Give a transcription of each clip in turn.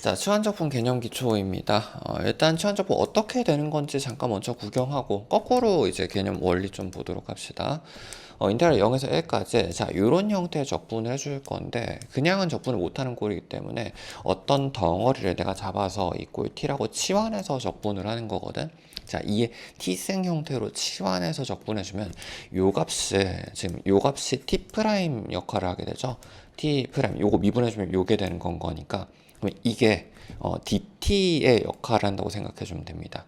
자, 치환적분 개념 기초입니다. 어, 일단 치환적분 어떻게 되는 건지 잠깐 먼저 구경하고 거꾸로 이제 개념 원리 좀 보도록 합시다. 어, 인테그랄 0에서 1까지 자, 이런 형태의 적분을 해줄 건데 그냥은 적분을 못하는 꼴이기 때문에 어떤 덩어리를 내가 잡아서 이 꼴 t라고 치환해서 적분을 하는 거거든. 자, 이에 t승 형태로 치환해서 적분해주면 요 값을 지금 요 값이 t 프라임 역할을 하게 되죠. t 프라임 요거 미분해주면 요게 되는 건 거니까 이게 어, dt의 역할을 한다고 생각해 주면 됩니다.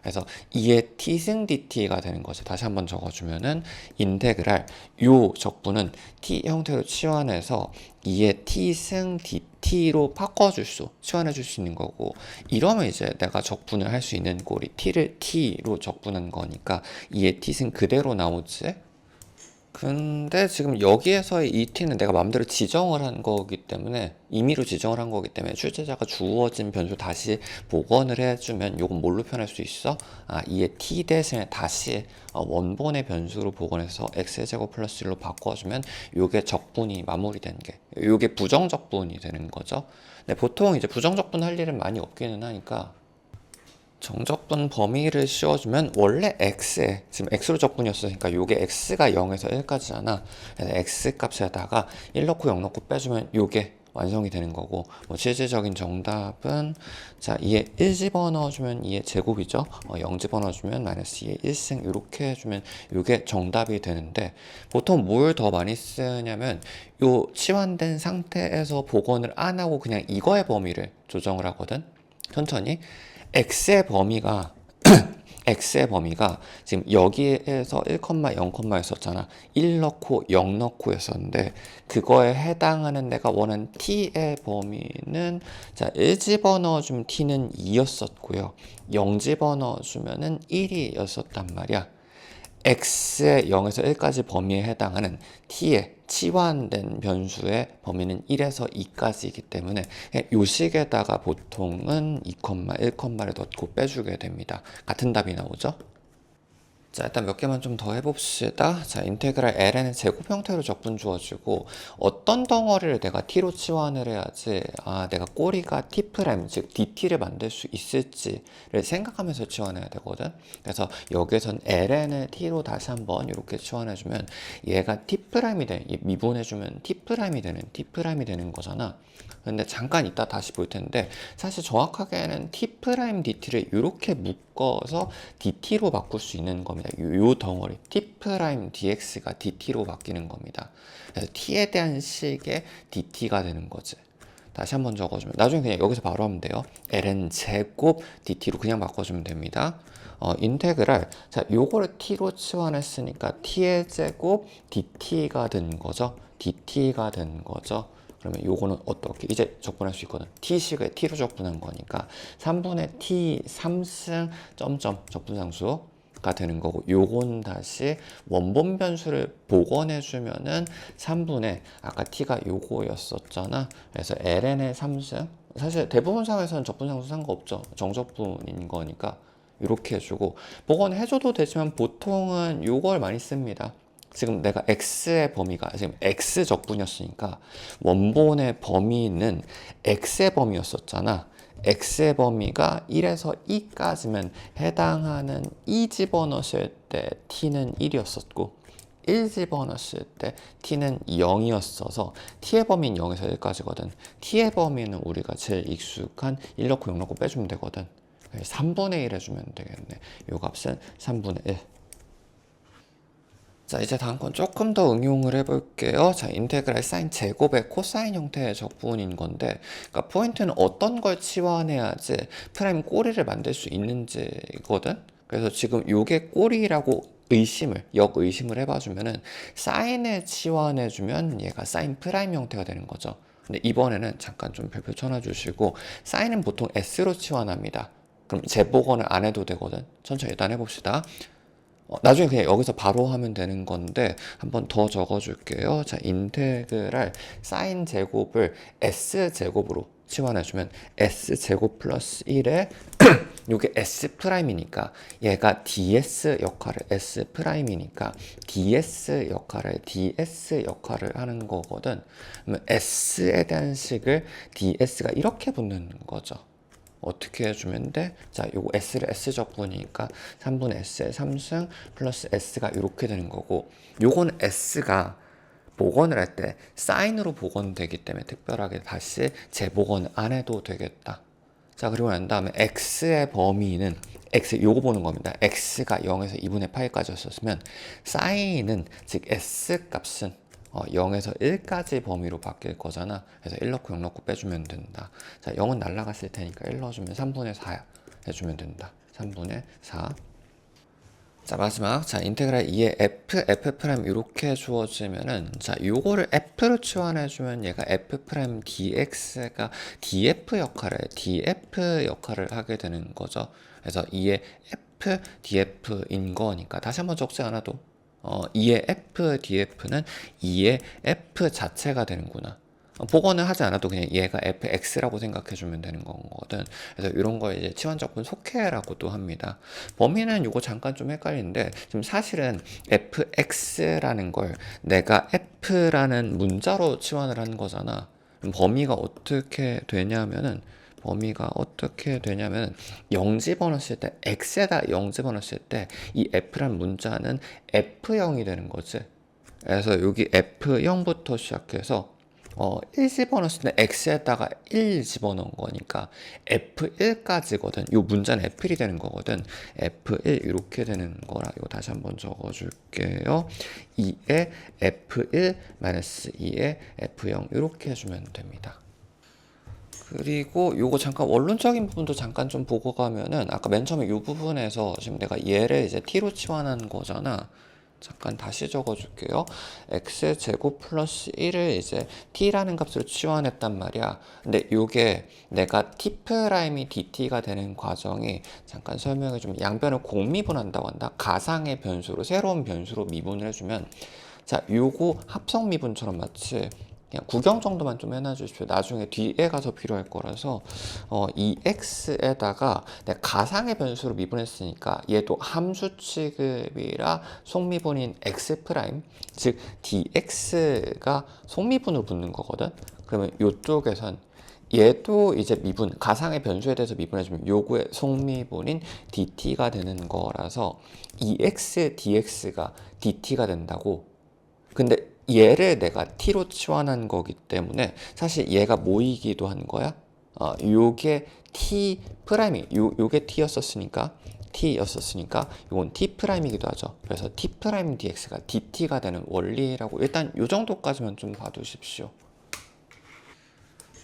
그래서 2의 t승 dt가 되는 거죠. 다시 한번 적어주면은 인테그랄 요 적분은 t 형태로 치환해서 2의 t승 dt로 바꿔줄 수, 치환해 줄 수 있는 거고 이러면 이제 내가 적분을 할 수 있는 꼴이 t를 t로 적분한 거니까 2의 t승 그대로 나오지 근데 지금 여기에서의 이 t는 내가 마음대로 지정을 한 거기 때문에 임의로 지정을 한 거기 때문에 출제자가 주어진 변수 다시 복원을 해주면 요건 뭘로 표현할 수 있어? 아, 이에 t 대신에 다시 어, 원본의 변수로 복원해서 x제곱 플러스 1로 바꿔주면 요게 적분이 마무리되는 게 요게 부정적분이 되는 거죠. 근데 보통 이제 부정적분 할 일은 많이 없기는 하니까 정적분 범위를 씌워주면 원래 x에 지금 x로 적분이었으니까 요게 x가 0에서 1까지잖아. 그래서 x 값에다가 1 넣고 0 넣고 빼주면 요게 완성이 되는 거고 뭐 실질적인 정답은 자 2에 1 집어넣어주면 2의 제곱이죠. 어, 0 집어넣어주면 마이너스 2의 1승 이렇게 해주면 요게 정답이 되는데 보통 뭘 더 많이 쓰냐면 요 치환된 상태에서 복원을 안 하고 그냥 이거의 범위를 조정을 하거든. 천천히 x의 범위가 x의 범위가 지금 여기에서 1,0,였었잖아. 1 넣고 0 넣고 였었는데 그거에 해당하는 내가 원하는 t의 범위는 자, 1 집어넣어 주면 t는 2였었고요. 0 집어넣어 주면은 1이었었단 말이야. X의 0에서 1까지 범위에 해당하는 t의 치환된 변수의 범위는 1에서 2까지이기 때문에 요 식에다가 보통은 2, 1를 넣고 빼주게 됩니다. 같은 답이 나오죠? 자, 일단 몇 개만 좀 더 해봅시다. 자, 인테그랄 ln은 제곱 형태로 적분 주어지고 어떤 덩어리를 내가 t로 치환을 해야지 아, 내가 꼬리가 t 즉 dt를 만들 수 있을지를 생각하면서 치환해야 되거든. 그래서 여기에선 ln을 t로 다시 한번 이렇게 치환해주면 얘가 t 돼 미분해주면 t 프라임이 되는 t 프라임이 되는 거잖아. 근데 잠깐 이따 다시 볼 텐데 사실 정확하게는 t 프라임 dt를 이렇게 묶어서 dt로 바꿀 수 있는 겁니다. 요, 요 덩어리 t 프라임 dx가 dt로 바뀌는 겁니다. 그래서 t에 대한 식의 dt가 되는 거지. 다시 한번 적어주면 나중에 그냥 여기서 바로 하면 돼요. ln 제곱 dt로 그냥 바꿔주면 됩니다. 어, 인테그랄 자 요거를 t로 치환했으니까 t의 제곱 dt가 된 거죠. dt가 된 거죠. 그러면 요거는 어떻게? 이제 적분할 수 있거든. T식을 t로 적분한 거니까 3분의 t 3승 점점 적분상수 가 되는 거고 요건 다시 원본 변수를 복원해 주면은 3분의 아까 t가 요거였었잖아. 그래서 ln의 3승. 사실 대부분 상황에서는 적분상수 상관없죠. 정적분인 거니까 이렇게 해주고 복원해줘도 되지만 보통은 요걸 많이 씁니다 지금 내가 x의 범위가 지금 x 적분이었으니까 원본의 범위는 x의 범위였었잖아. x의 범위가 1에서 2까지면 해당하는 2 집어넣었을 때 t는 1이었었고 1 집어넣었을 때 t는 0이었어서 t의 범위는 0에서 1까지거든. t의 범위는 우리가 제일 익숙한 1 넣고 0 넣고 빼주면 되거든. 3분의 1 해주면 되겠네. 요 값은 3분의 1. 자 이제 다음 건 조금 더 응용을 해볼게요. 자 인테그랄 사인 제곱의 코사인 형태의 적분인 건데 그러니까 포인트는 어떤 걸 치환해야지 프라임 꼬리를 만들 수 있는지거든. 그래서 지금 요게 꼬리라고 의심을 역의심을 해봐주면은 사인을 치환해주면 얘가 사인 프라임 형태가 되는 거죠. 근데 이번에는 잠깐 좀 별표 쳐놔주시고 사인은 보통 s로 치환합니다. 그럼 재복원을 안 해도 되거든. 천천히 일단 해봅시다. 어, 나중에 그냥 여기서 바로 하면 되는 건데 한번 더 적어줄게요. 자, 인테그랄 사인 제곱을 s 제곱으로 치환해주면 s 제곱 플러스 1에 요게 S 프라임이니까 얘가 DS 역할을 S 프라임이니까 DS 역할을 DS 역할을 하는 거거든. 그러면 S에 대한 식을 DS가 이렇게 붙는 거죠. 어떻게 해주면 돼? 자, 요거 S를 S 적분이니까 3분의 S의 3승 플러스 S가 이렇게 되는 거고 요건 S가 복원을 할 때 사인으로 복원되기 때문에 특별하게 다시 재복원 안 해도 되겠다. 자, 그리고 난 다음에 x의 범위는 x 요거 보는 겁니다. x가 0에서 2분의 파이까지였었으면 사인은 즉 s 값은 어, 0에서 1까지 범위로 바뀔 거잖아. 그래서 1 넣고 0 넣고 빼주면 된다. 자, 0은 날라갔을 테니까 1 넣어주면 3분의 4 해주면 된다. 3분의 4. 자 마지막 자 인테그랄 2의 f f 프라임 이렇게 주어지면은 자 요거를 f로 치환해 주면 얘가 f 프라임 dx가 df 역할을 df 역할을 하게 되는 거죠. 그래서 2의 f df인 거니까 다시 한번 적지 않아도 어 2의 f df는 2의 f 자체가 되는구나. 어, 복원을 하지 않아도 그냥 얘가 fx라고 생각해 주면 되는 거거든. 그래서 이런 거 이제 치환적분 속해라고도 합니다. 범위는 이거 잠깐 좀 헷갈리는데 지금 사실은 fx라는 걸 내가 f라는 문자로 치환을 한 거잖아. 범위가 어떻게 되냐면은 범위가 어떻게 되냐면 0 집어넣었을 때 x에다 0 집어넣었을 때 이 f란 문자는 f0이 되는 거지. 그래서 여기 f0부터 시작해서 어, 1 집어넣었을 때 x에다가 1 집어넣은 거니까 f1까지거든. 요 문자는 f1이 되는 거거든. f1 이렇게 되는 거라 이거 다시 한번 적어줄게요. 2에 f1 마이너스 2에 f0 이렇게 해주면 됩니다. 그리고 요거 잠깐 원론적인 부분도 잠깐 좀 보고 가면은 아까 맨 처음에 요 부분에서 지금 내가 얘를 이제 t로 치환한 거잖아. 잠깐 다시 적어줄게요. x 제곱 플러스 1을 이제 t라는 값으로 치환했단 말이야. 근데 요게 내가 t 프라임이 dt가 되는 과정이 잠깐 설명해 주면 양변을 공미분한다고 한다. 가상의 변수로 새로운 변수로 미분을 해주면 자 요거 합성 미분처럼 마치 그냥 구경 정도만 좀 해놔 주십시오. 나중에 뒤에 가서 필요할 거라서 어, 이 x에다가 내가 가상의 변수로 미분했으니까 얘도 함수 취급이라 속미분인 x 프라임 즉 dx가 속미분으로 붙는 거거든. 그러면 이쪽에선 얘도 이제 미분 가상의 변수에 대해서 미분해주면 요거의 속미분인 dt가 되는 거라서 이 x dx가 dt가 된다고. 근데 얘를 내가 t로 치환한 거기 때문에 사실 얘가 모이기도 한 거야. 어, 요게 t 프라임이 요 요게 t였었으니까 t였었으니까 요건 t 프라임이기도 하죠. 그래서 t 프라임 dx가 dt가 되는 원리라고 일단 요 정도까지만 좀 봐두십시오.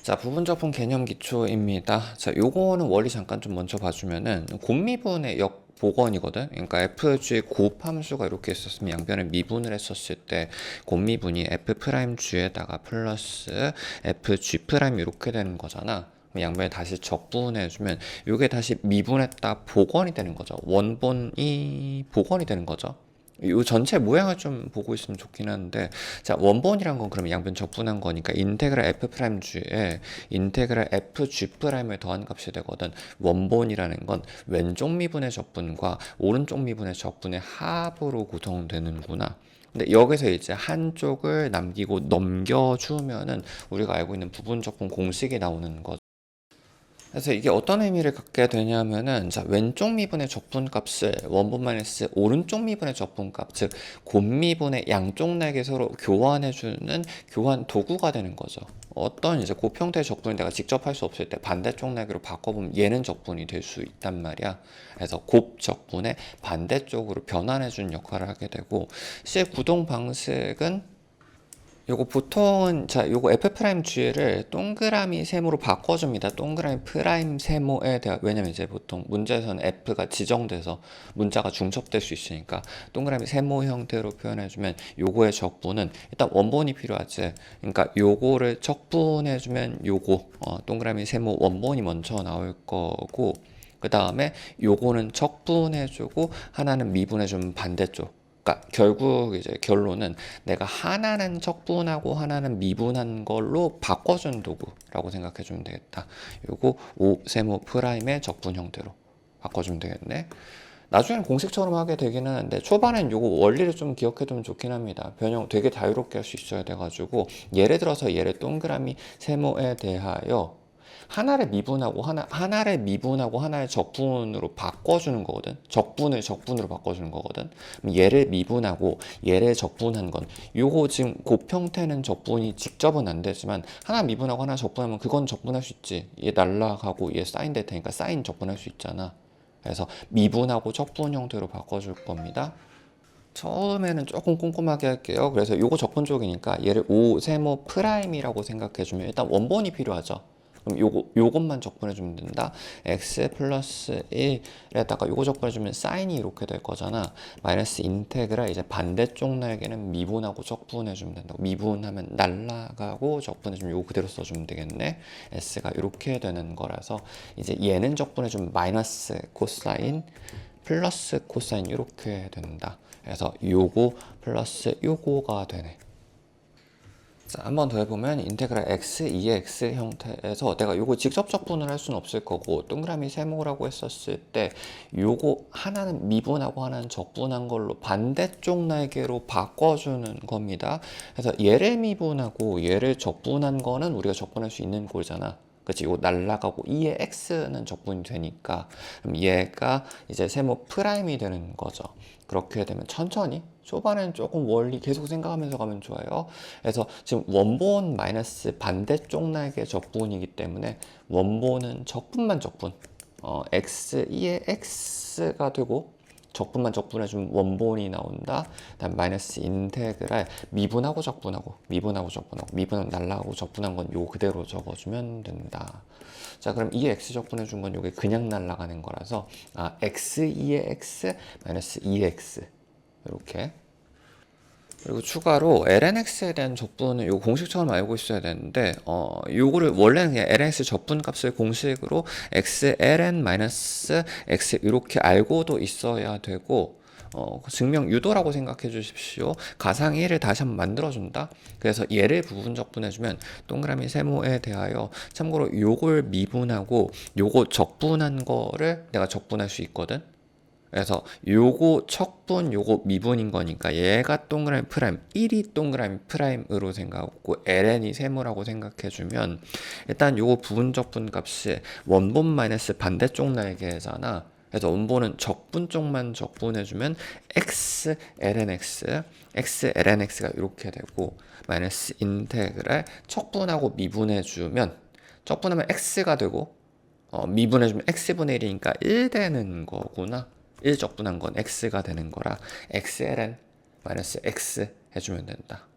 자, 부분적분 개념 기초입니다. 자, 요거는 원리 잠깐 좀 먼저 봐주면은 곱미분의 역 복원이거든. 그러니까 fg 곱 함수가 이렇게 있었으면 양변을 미분을 했었을 때 곱미분이 f 프라임 g에다가 플러스 fg 이렇게 되는 거잖아. 양변에 다시 적분해주면 이게 다시 미분했다 복원이 되는 거죠. 원본이 복원이 되는 거죠. 이 전체 모양을 좀 보고 있으면 좋긴 한데 자 원본이란 건 그러면 양변 적분한 거니까 인테그랄 f 프라임 g에 인테그랄 f g 프라임을 더한 값이 되거든 원본이라는 건 왼쪽 미분의 적분과 오른쪽 미분의 적분의 합으로 구성되는구나 근데 여기서 이제 한쪽을 남기고 넘겨주면은 우리가 알고 있는 부분 적분 공식이 나오는 거죠. 그래서 이게 어떤 의미를 갖게 되냐면은 자 왼쪽 미분의 적분값을 원본 마이너스 오른쪽 미분의 적분값 즉 곱미분의 양쪽 날개 서로 교환해주는 교환 도구가 되는 거죠. 어떤 이제 곱형태의 적분을 내가 직접 할 수 없을 때 반대쪽 날개로 바꿔보면 얘는 적분이 될 수 있단 말이야. 그래서 곱 적분의 반대쪽으로 변환해주는 역할을 하게 되고 실 구동 방식은 요거 보통은 자 요거 f 프라임 g를 동그라미 세모로 바꿔줍니다. 동그라미 프라임 세모에 대한 왜냐면 이제 보통 문제에서는 f가 지정돼서 문자가 중첩될 수 있으니까 동그라미 세모 형태로 표현해주면 요거의 적분은 일단 원본이 필요하지. 그러니까 요거를 적분해주면 요거 어, 동그라미 세모 원본이 먼저 나올 거고 그 다음에 요거는 적분해주고 하나는 미분해주면 반대쪽. 그러니까 결국 이제 결론은 내가 하나는 적분하고 하나는 미분한 걸로 바꿔준 도구라고 생각해 주면 되겠다. 요거 5 세모 프라임의 적분 형태로. 바꿔주면 되겠네. 나중에는 공식처럼 하게 되긴 하는데 초반엔 요거 원리를 좀 기억해두면 좋긴 합니다. 변형 되게 자유롭게 할 수 있어야 돼가지고 예를 들어서 얘를 동그라미 세모에 대하여 하나를 미분하고 하나 하나를 미분하고 하나의 적분으로 바꿔주는 거거든. 적분을 적분으로 바꿔주는 거거든. 얘를 미분하고 얘를 적분한 건 요거 지금 곱 형태는 적분이 직접은 안 되지만 하나 미분하고 하나 적분하면 그건 적분할 수 있지. 얘 날라가고 얘 사인 될 테니까 사인 적분할 수 있잖아. 그래서 미분하고 적분 형태로 바꿔줄 겁니다. 처음에는 조금 꼼꼼하게 할게요. 그래서 요거 적분 쪽이니까 얘를 5 세모 프라임이라고 생각해주면 일단 원본이 필요하죠. 그럼 요거 요것만 적분해 주면 된다. x 플러스 1에다가 요거 적분해 주면 사인이 이렇게 될 거잖아. 마이너스 인테그랄 이제 반대쪽 날개는 미분하고 적분해 주면 된다고. 미분하면 날라가고 적분해 주면 요거 그대로 써 주면 되겠네. s가 이렇게 되는 거라서 이제 얘는 적분해 주면 마이너스 코사인 플러스 코사인 이렇게 된다. 그래서 요거 플러스 요거가 되네. 자, 한번 더 해보면 인테그랄 x, 2x 형태에서 내가 요거 직접 적 분을 할 수는 없을 거고 동그라미 세모라고 했었을 때 요거 하나는 미분하고 하나는 적분한 걸로 반대쪽 날개로 바꿔주는 겁니다. 그래서 얘를 미분하고 얘를 적분한 거는 우리가 적분할 수 있는 꼴이잖아. 그치 이거 날라가고 2의 x는 적분이 되니까 그럼 얘가 이제 세모 프라임이 되는 거죠. 그렇게 되면 천천히 초반에는 조금 원리 계속 생각하면서 가면 좋아요. 그래서 지금 원본 마이너스 반대쪽 날개 적분이기 때문에 원본은 적분만 적분. 어, x 2의 x가 되고 적분만 적분해주면 원본이 나온다. 다음 마이너스 인테그랄 미분하고 적분하고 미분하고 적분하고 미분은 날라가고 적분한 건 요 그대로 적어주면 된다. 자 그럼 2의 x 적분해준 건 요게 그냥 날라가는 거라서 아 x 2의 x 마이너스 2x 이렇게 그리고 추가로 lnx에 대한 적분은 요 공식처럼 알고 있어야 되는데 어 요거를 원래는 그냥 lnx 적분 값을 공식으로 xln-x 이렇게 알고도 있어야 되고 어, 증명 유도라고 생각해 주십시오. 가상 1을 다시 한번 만들어 준다. 그래서 얘를 부분 적분해 주면 동그라미 세모에 대하여 참고로 요걸 미분하고 요거 적분한 거를 내가 적분할 수 있거든. 그래서 요거 척분 요거 미분인 거니까 얘가 동그라미 프라임 1이 동그라미 프라임으로 생각하고 ln이 세모라고 생각해주면 일단 요거 부분적분 값이 원본 마이너스 반대쪽 날개잖아. 그래서 원본은 적분 쪽만 적분해주면 x lnx x lnx가 이렇게 되고 마이너스 인테그랄 척분하고 미분해주면 척분하면 x가 되고 어, 미분해주면 x분의 1이니까 1 되는 거구나 1 적분한 건 x가 되는 거라 xln 마이너스 x 해주면 된다.